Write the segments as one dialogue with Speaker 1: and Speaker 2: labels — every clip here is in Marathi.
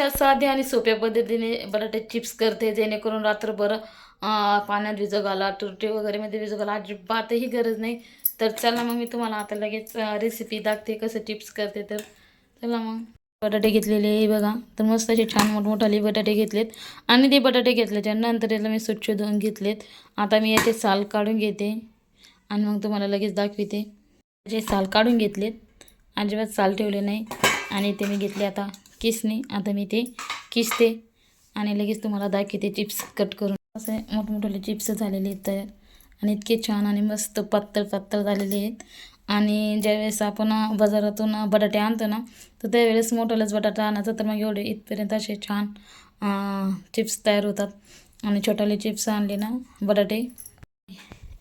Speaker 1: अशा साध्या आणि सोप्या पद्धतीने बटाटे चिप्स करते जेणेकरून रात्रभर पाण्यात भिजू घाला तुरटी वगैरेमध्ये घाला अजिबातही गरज नाही. तर चला मग मी तुम्हाला आता लगेच रेसिपी दाखते कसं चिप्स करते तर. चला मग. बटाटे घेतलेले आहे बघा. तर मस्त असे छान मोठमोठाले बटाटे घेतलेत. आणि ते बटाटे घेतल्याच्या नंतर याला मी स्वच्छ धुवून घेतलेत. आता मी याचे साल काढून घेते. आणि मग तुम्हाला लगेच दाखविते. जे साल काढून घेतलेत. अजिबात साल ठेवले नाही. आणि ते मी घेतले आता. किसने आता मी ते किसते आणि लगेच तुम्हाला दाखवते चिप्स कट करून. असे मोठमोठे चिप्स झालेले आहेत. तयार आणि इतके छान आणि मस्त पातळ पातळ झालेले आहेत. आणि ज्यावेळेस आपण बाजारातून बटाटे आणतो ना तर त्यावेळेस मोठालाच बटाटा आणायचा तर मग एवढे इथपर्यंत असे छान चिप्स तयार होतात. आणि छोटाले चिप्स आणले ना बटाटे.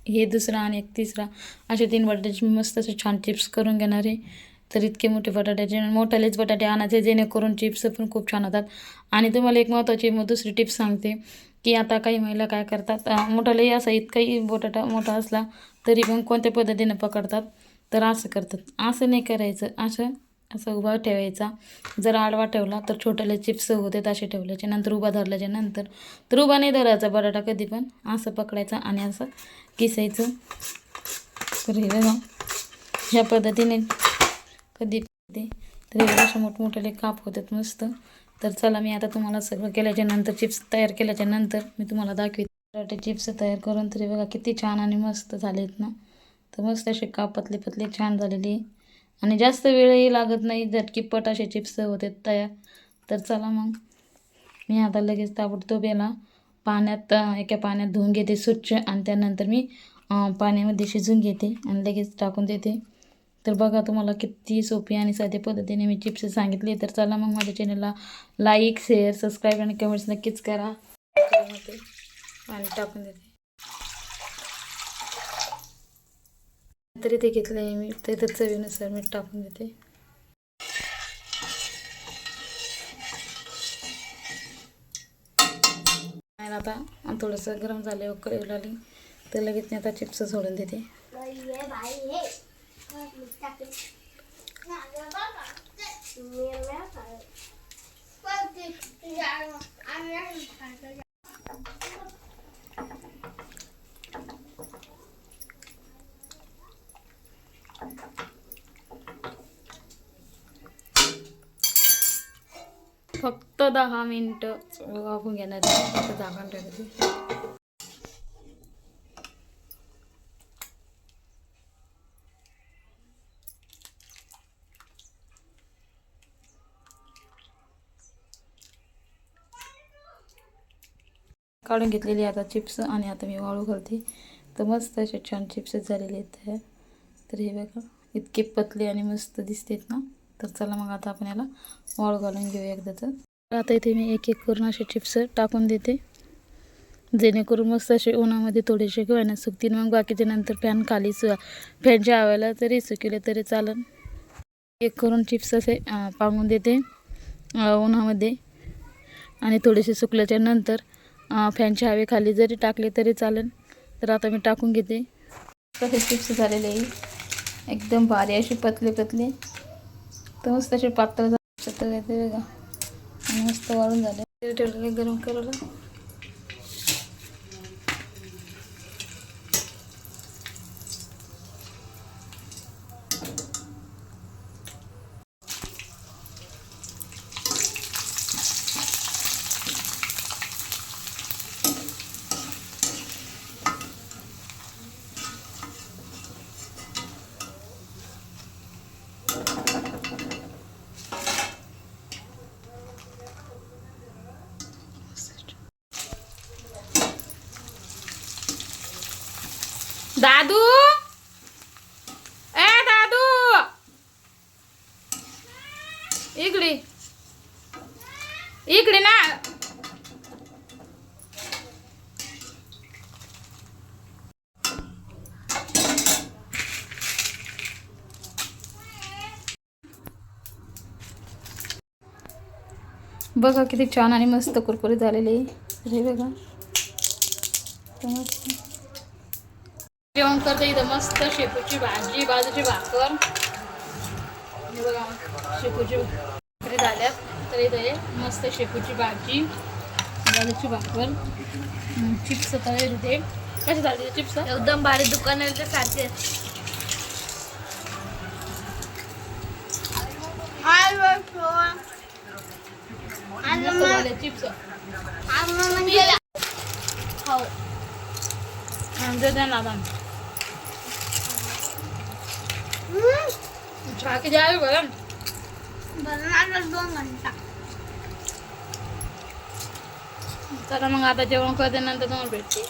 Speaker 1: हे दुसरा आणि एक तिसरा असे तीन बटाट्याचे मी मस्त असे छान चिप्स करून घेणार आहे. तर इतके मोठे बटाट्याचे मोठालेच बटाटे आणायचे जेणेकरून चिप्स पण खूप छान होतात. आणि तुम्हाला एक महत्त्वाची मग दुसरी टिप्स सांगते की आता काही महिला काय करतात अं, मोठालाही असा इतकाही बटाटा मोठा असला तरी पण कोणत्या पद्धतीने पकडतात? तर असं करतात. असं नाही करायचं. असं असं उभा ठेवायचा. जर आडवा ठेवला तर छोट्याले चिप्स होते असे ठेवल्याचे. नंतर उभा धरल्याच्या नंतर तर उभा नाही धरायचा बटाटा कधी पण. असं पकडायचा आणि असं किसायचं. तर हे बघा ह्या पद्धतीने कधी ते तर हे असे मोठमोठ्याले काप होतात मस्त. तर चला मी आता तुम्हाला सगळं केल्याच्यानंतर चिप्स तयार केल्याच्यानंतर मी तुम्हाला दाखवेन पराठे चिप्स तयार करून तरी बघा किती छान आणि मस्त झालेत ना. तर मस्त असे काप पतले पतले छान झालेले. आणि जास्त वेळही लागत नाही जर किप्पट असे चिप्स होते तयार. तर चला मग. मी आता लगेच ताबडतोब याला पाण्यात एका पाण्यात धुवून घेते स्वच्छ. आणि त्यानंतर मी पाण्यामध्ये शिजून घेते आणि लगेच टाकून देते. तर बघा तुम्हाला किती सोपी आणि साध्या पद्धतीने मी चिप्स सांगितले तर चला मग माझ्या चॅनलला लाईक शेअर सबस्क्राईब आणि कमेंट्स नक्कीच करा. आणि टाकून देते. तरी ते घेतले आहे मी. ते तर चवीनुसार मीठ टाकून देते. आता थोडंसं गरम झाले उकळी लागली तर लगेच मी आता चिप्स सोडून देते. फक्त दहा मिनटं वाफून घेणार आहे फक्त झाकण ठेवायचे काढून घेतलेली आता चिप्स आणि आता मी वाळू घालते. तर मस्त असे छान चिप्स झालेले आहेत. तयार तर हे बघा इतके पतले आणि मस्त दिसतात ना. तर चला मग आता आपण याला वाळू घालून घेऊया एकदा तर. आता इथे मी एक एक करून असे चिप्स टाकून देते. जेणेकरून मस्त असे उन्हामध्ये थोडेसे ना सुकतील. मग बाकीचे नंतर फॅन खाली सु फॅनच्या आवायला तरी सुकले तरी चालन. एक करून चिप्स असे पांगून देते उन्हामध्ये. आणि थोडेसे सुकल्याच्या नंतर फॅनच्या हवेखाली जरी टाकले तरी चालेल. तर आता मी टाकून घेते. कसे चिप्स झालेले आहे? एकदम भारी असे पतले पतले. तर मस्त असे पातळ झाले. बघा. मस्त वाळून झाले. ठेवलेले गरम करायला. दादू? ए दादू! इकडे. इकडे ना. बघा किती छान आणि मस्त कुरकुरीत झालेली हे बघा. जेवण करते इथं मस्त शेपूची भाजी बाजूची भाकर. हे बघा शेपूची भाकरी झाल्यात. तर इथं आहे मस्त शेपूची भाजी बाजूची भाकर. चिप्स तळे तिथे कसे झाले चिप्स?
Speaker 2: एकदम भारी दुकानाच्या सारखे
Speaker 1: मस्त झाले चिप्स.
Speaker 2: खाऊ.
Speaker 1: दे द्या ना चहा किती आहे बघा
Speaker 2: दोन घंटा.
Speaker 1: चला मग आता जेवण करते नंतर तुम्हाला भेटते.